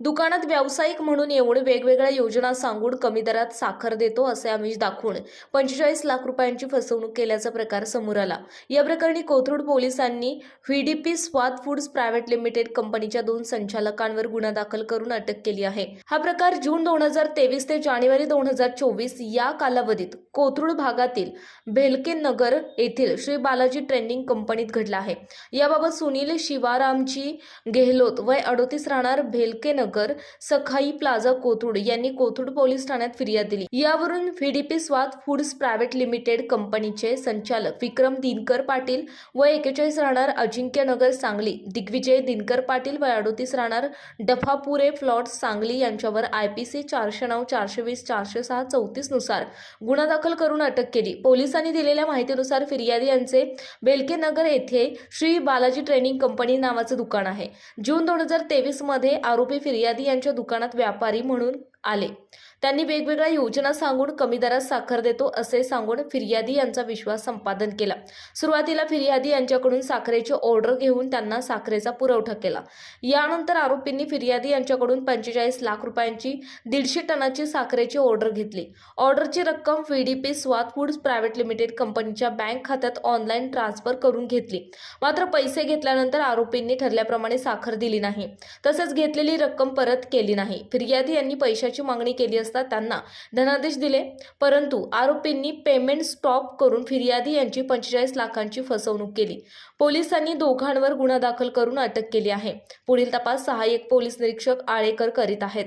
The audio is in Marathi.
दुकानात व्यावसायिक म्हणून येऊन वेगवेगळ्या योजना सांगून कमी दरात साखर देतो असे आमिष दाखवून पंचेचाळीस लाख रुपयांची फसवणूक केल्याचा प्रकार समोर आला. या प्रकरणी कोथरूड पोलिसांनी व्हीडीपी स्वाद फूड्स प्रायव्हेट लिमिटेड कंपनीच्या दोन संचालकांवर गुन्हा दाखल करून अटक केली आहे. हा प्रकार जून दोन हजार तेवीस ते जानेवारी दोन हजार चोवीस या कालावधीत कोथरूड भागातील भेलके नगर येथील श्री बालाजी ट्रेंडिंग कंपनीत घडला आहे. याबाबत सुनील शिवारामजी गेहलोत वय अडोतीस राहणार भेलके नगर सखाई प्लाझा कोथरूड यांनी कोथरूड पोलीस ठाण्यात फिर्याद दिली. यावरून व्हीडीपी स्वाद फूड्स प्रायव्हेट लिमिटेड कंपनीचे संचालक विक्रम दिनकर पाटील व एकेचाळीस राहणार अजिंक्य नगर सांगली दिग्विजय दिनकर पाटील व अडोतीस राहणार डफापुरे फ्लॉट सांगली यांच्यावर आय पी सी चारशे नऊ चारशे वीस चारशे सहा चौतीसनुसार गुन्हा दाखल करून अटक केली. पोलिसांनी दिलेल्या माहितीनुसार फिर्यादी यांचे बेलके नगर येथे श्री बालाजी ट्रेनिंग कंपनी नावाचं दुकान आहे. जून दोन हजार तेवीसमध्ये आरोपी फिर्यादी यांच्या दुकानात व्यापारी म्हणून आले. त्यांनी वेगवेगळ्या योजना सांगून कमी दरात साखर देतो असे सांगून फिर्यादी यांचा विश्वास संपादन केला. सुरुवातीला फिर्यादी यांच्याकडून साखरेची ऑर्डर घेऊन त्यांना साखरेचा पुरवठा केला. यानंतर आरोपींनी फिर्यादी यांच्याकडून पंचेचाळीस लाख रुपयांची दीडशे टनाची साखरेची ऑर्डर घेतली. ऑर्डरची रक्कम व्हीडीपी स्वात फूड्स प्रायव्हेट लिमिटेड कंपनीच्या बँक खात्यात ऑनलाईन ट्रान्सफर करून घेतली. मात्र पैसे घेतल्यानंतर आरोपींनी ठरल्याप्रमाणे साखर दिली नाही. तसेच घेतलेली रक्कम परत केली नाही. फिर्यादी यांनी पैशाची मागणी केली असता त्यांना. धनादेश दिले. परंतु आरोपींनी पेमेंट स्टॉप करून फिर्यादी यांची पंचेचाळीस लाखांची फसवणूक केली. पोलिसांनी दोघांवर गुन्हा दाखल करून अटक केली आहे. पुढील तपास सहाय्यक पोलीस निरीक्षक आळेकर करीत आहेत.